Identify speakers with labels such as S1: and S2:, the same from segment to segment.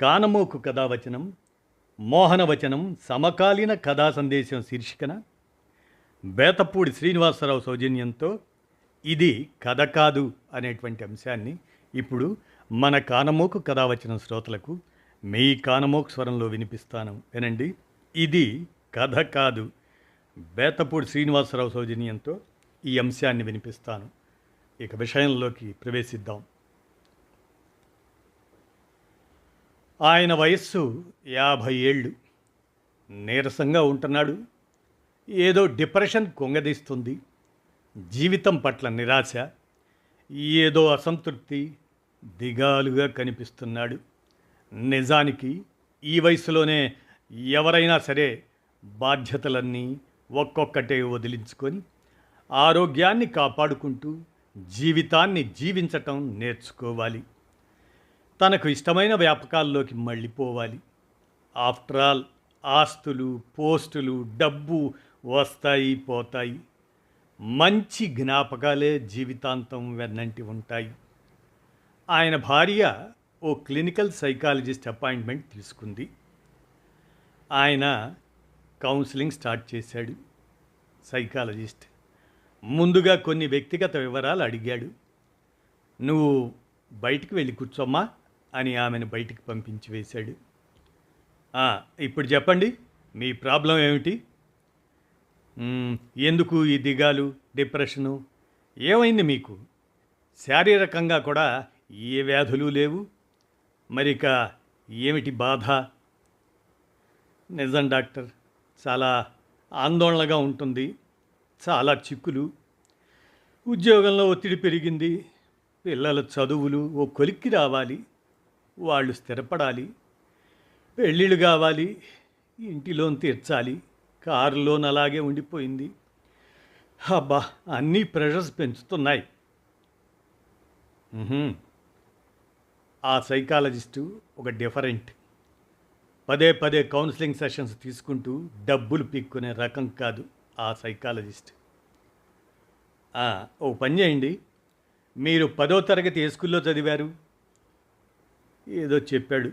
S1: కానమోకు కథావచనం మోహనవచనం సమకాలీన కథా సందేశం శీర్షికన బేతపూడి శ్రీనివాసరావు సౌజన్యంతో ఇది కథ కాదు అనేటువంటి అంశాన్ని ఇప్పుడు మన కానమోకు కథావచనం శ్రోతలకు మీ కానమోకు స్వరంలో వినిపిస్తాను వినండి. ఇది కథ కాదు. బేతపూడి శ్రీనివాసరావు సౌజన్యంతో ఈ అంశాన్ని వినిపిస్తాను. ఇక విషయంలోకి ప్రవేశిద్దాం. ఆయన వయస్సు యాభై ఏళ్ళు. నీరసంగా ఉంటున్నాడు. ఏదో డిప్రెషన్ కొంగదీస్తుంది. జీవితం పట్ల నిరాశ. ఏదో అసంతృప్తి దిగాలుగా కనిపిస్తున్నాడు. నిజానికి ఈ వయసులోనే ఎవరైనా సరే బాధ్యతలన్నీ ఒక్కొక్కటే వదిలించుకొని ఆరోగ్యాన్ని కాపాడుకుంటూ జీవితాన్ని జీవించటం నేర్చుకోవాలి. తనకు ఇష్టమైన వ్యాపకాల్లోకి మళ్ళీపోవాలి ఆఫ్టర్ ఆల్ ఆస్తులు పోస్టులు డబ్బు వస్తాయి పోతాయి. మంచి జ్ఞాపకాలే జీవితాంతం వెన్నంటి ఉంటాయి. ఆయన భార్య ఓ క్లినికల్ సైకాలజిస్ట్ అపాయింట్మెంట్ తీసుకుంది. ఆయన కౌన్సిలింగ్ స్టార్ట్ చేశాడు. సైకాలజిస్ట్. ముందుగా కొన్ని వ్యక్తిగత వివరాలు అడిగాడు. నువ్వు బయటికి వెళ్ళి కూర్చోమ్మా. అని ఆమెను బయటికి పంపించి వేశాడు. ఇప్పుడు చెప్పండి మీ ప్రాబ్లం ఏమిటి? ఎందుకు ఈ దిగాలు డిప్రెషను? ఏమైంది మీకు? శారీరకంగా కూడా ఏ వ్యాధులు లేవు? మరిక ఏమిటి బాధ? నిజం డాక్టర్ చాలా ఆందోళనగా ఉంటుంది చాలా చిక్కులు. ఉద్యోగంలో ఒత్తిడి పెరిగింది పిల్లల చదువులు ఓ కొలిక్కి రావాలి. వాళ్ళు స్థిరపడాలి పెళ్ళిళ్ళు కావాలి ఇంటి లోన్ తీర్చాలి కారు లోన్ అలాగే ఉండిపోయింది. అబ్బా అన్నీ ప్రెషర్స్ పెంచుతున్నాయి. ఆ సైకాలజిస్టు ఒక డిఫరెంట్. పదే పదే కౌన్సిలింగ్ సెషన్స్ తీసుకుంటూ డబ్బులు పీక్కునే రకం కాదు ఆ సైకాలజిస్ట్. ఓ పని చేయండి. మీరు పదో తరగతి ఏ స్కూల్లో చదివారు? ఏదో చెప్పాడు.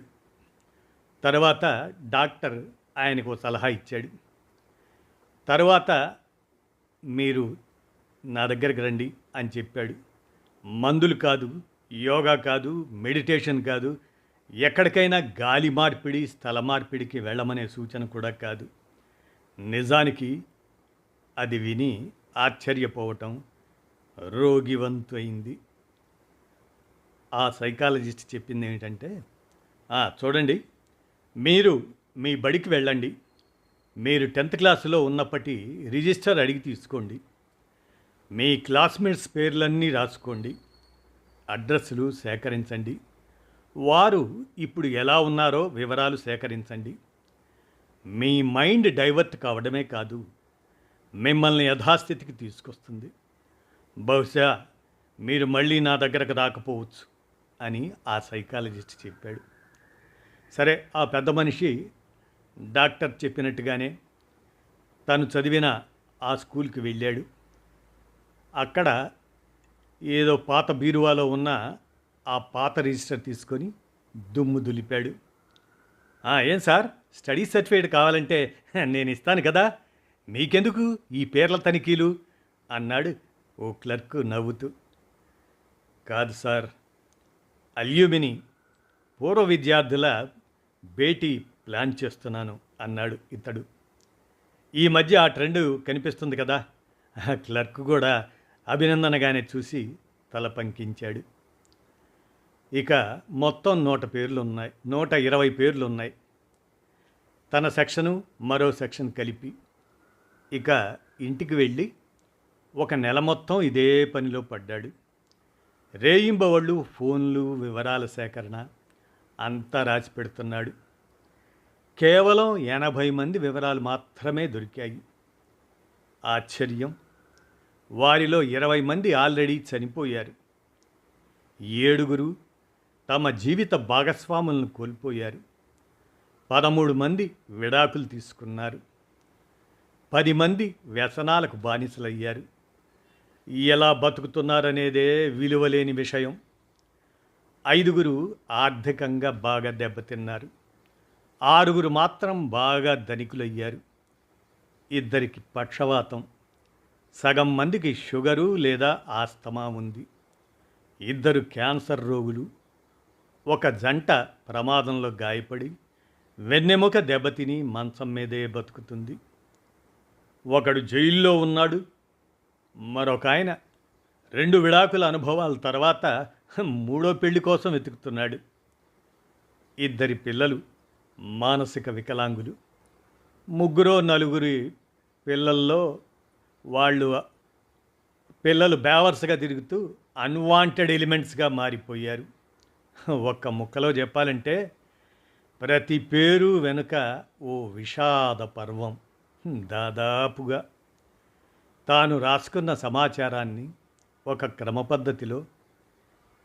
S1: తర్వాత డాక్టర్ ఆయనకు ఓ సలహా ఇచ్చాడు. తర్వాత మీరు నా దగ్గరికి రండి అని చెప్పాడు. మందులు కాదు యోగా కాదు మెడిటేషన్ కాదు ఎక్కడికైనా గాలి మార్పిడి స్థల మార్పిడికి వెళ్ళమనే సూచన కూడా కాదు. నిజానికి అది విని ఆశ్చర్యపోవటం రోగివంతు అయింది. ఆ సైకాలజిస్ట్ చెప్పింది ఏమిటంటే చూడండి మీరు మీ బడికి వెళ్ళండి మీరు టెన్త్ క్లాసులో ఉన్నప్పటి రిజిస్టర్ అడిగి తీసుకోండి మీ క్లాస్మేట్స్ పేర్లన్నీ రాసుకోండి అడ్రస్లు సేకరించండి వారు ఇప్పుడు ఎలా ఉన్నారో వివరాలు సేకరించండి. మీ మైండ్ డైవర్ట్ కావడమే కాదు మిమ్మల్ని యథాస్థితికి తీసుకొస్తుంది. బహుశా మీరు మళ్ళీ నా దగ్గరకు రాకపోవచ్చు. అని ఆ సైకాలజిస్ట్ చెప్పాడు. సరే ఆ పెద్ద మనిషి డాక్టర్ చెప్పినట్టుగానే తను చదివిన ఆ స్కూల్కి వెళ్ళాడు. అక్కడ ఏదో పాత బీరువాలో ఉన్న ఆ పాత రిజిస్టర్ తీసుకొని దుమ్ము దులిపాడు. ఏం సార్? స్టడీ సర్టిఫికేట్ కావాలంటే నేను ఇస్తాను కదా. మీకెందుకు ఈ పేర్ల తనిఖీలు? అన్నాడు ఓ క్లర్క్ నవ్వుతూ. కాదు సార్ అల్యూమిని పూర్వ విద్యార్థుల భేటీ ప్లాన్ చేస్తున్నాను అన్నాడు ఇతడు. ఈ మధ్య ఆ ట్రెండ్ కనిపిస్తుంది కదా. ఆ క్లర్క్ కూడా అభినందనగానే చూసి తల పంకించాడు. ఇక మొత్తం నూట పేర్లు ఉన్నాయి నూట ఇరవై పేర్లు ఉన్నాయి తన సెక్షను మరో సెక్షన్ కలిపి ఇక ఇంటికి వెళ్ళి ఒక నెల మొత్తం ఇదే పనిలో పడ్డాడు. రేయింబవళ్ళు ఫోన్లు వివరాల సేకరణ అంతా రాసి పెడుతున్నాడు. కేవలం ఎనభై మంది వివరాలు మాత్రమే దొరికాయి. ఆశ్చర్యం. వారిలో ఇరవై మంది ఆల్రెడీ చనిపోయారు. ఏడుగురు తమ జీవిత భాగస్వాములను కోల్పోయారు. పదమూడు మంది విడాకులు తీసుకున్నారు. పది మంది వ్యసనాలకు బానిసలయ్యారు. ఎలా బతుకుతున్నారనేదే విలువలేని విషయం. ఐదుగురు ఆర్థికంగా బాగా దెబ్బతిన్నారు. ఆరుగురు మాత్రం బాగా ధనికులయ్యారు. ఇద్దరికి పక్షవాతం. సగం మందికి షుగరు లేదా ఆస్తమా ఉంది. ఇద్దరు క్యాన్సర్ రోగులు. ఒక జంట ప్రమాదంలో గాయపడి వెన్నెముక దెబ్బతిని మంచం మీదే బతుకుతుంది. ఒకడు జైల్లో ఉన్నాడు. మరొక ఆయన రెండు విడాకుల అనుభవాల తర్వాత మూడో పెళ్ళి కోసం వెతుకుతున్నాడు. ఇద్దరి పిల్లలు మానసిక వికలాంగులు. ముగ్గురో నలుగురి పిల్లల్లో వాళ్ళు పిల్లలు బేవర్స్గా తిరుగుతూ అన్వాంటెడ్ ఎలిమెంట్స్గా మారిపోయారు. ఒక్క ముక్కలో చెప్పాలంటే ప్రతి పేరు వెనుక ఓ విషాద పర్వం. దాదాపుగా తాను రాసుకున్న సమాచారాన్ని ఒక క్రమ పద్ధతిలో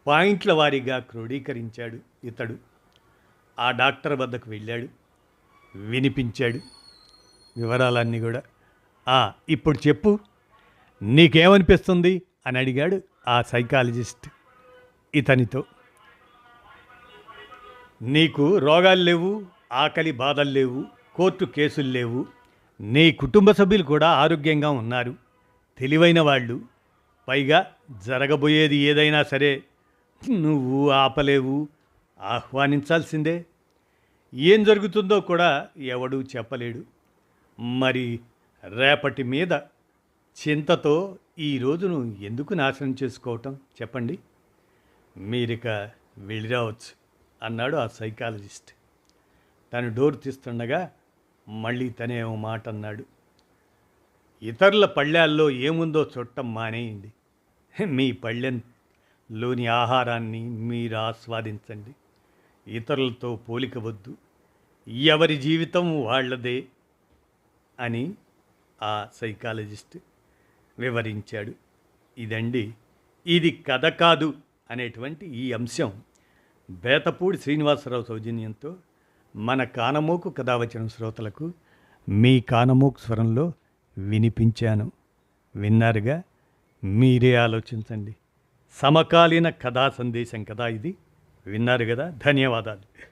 S1: పాయింట్ల వారీగా క్రోడీకరించాడు ఇతడు. ఆ డాక్టర్ వద్దకు వెళ్ళాడు. వినిపించాడు. వివరాలన్నీ కూడా. "ఆ, ఇప్పుడు చెప్పు. నీకేమనిపిస్తుంది? అని అడిగాడు ఆ సైకాలజిస్ట్ ఇతనితో. నీకు రోగాలు లేవు ఆకలి బాధలు లేవు కోర్టు కేసులు లేవు. నీ కుటుంబ సభ్యులు కూడా ఆరోగ్యంగా ఉన్నారు. తెలివైన వాళ్ళు. పైగా జరగబోయేది ఏదైనా సరే నువ్వు ఆపలేవు ఆహ్వానించాల్సిందే. ఏం జరుగుతుందో కూడా ఎవడూ చెప్పలేడు. మరి రేపటి మీద చింతతో ఈ రోజును ఎందుకు నాశనం చేసుకోవటం చెప్పండి. మీరిక వెళ్ళిరావచ్చు అన్నాడు ఆ సైకాలజిస్ట్. తను డోర్ తీస్తుండగా మళ్ళీ తనే ఓ మాట అన్నాడు ఇతరుల పళ్ళాల్లో ఏముందో చుట్టం మానేయండి. మీ పళ్ళెంలోని ఆహారాన్ని మీరు ఆస్వాదించండి. ఇతరులతో పోలిక వద్దు. ఎవరి జీవితం వాళ్ళదే అని ఆ సైకాలజిస్ట్ వివరించాడు. ఇదండి ఇది కథ కాదు అనేటువంటి ఈ అంశం. బేతపూడి శ్రీనివాసరావు సౌజన్యంతో మన కానమోకు కథావచన శ్రోతలకు మీ కానమోకు స్వరంలో వినిపించాను. విన్నారుగా? మీరే ఆలోచించండి. సమకాలీన కథా సందేశం కదా ఇది? విన్నారు కదా? ధన్యవాదాలు.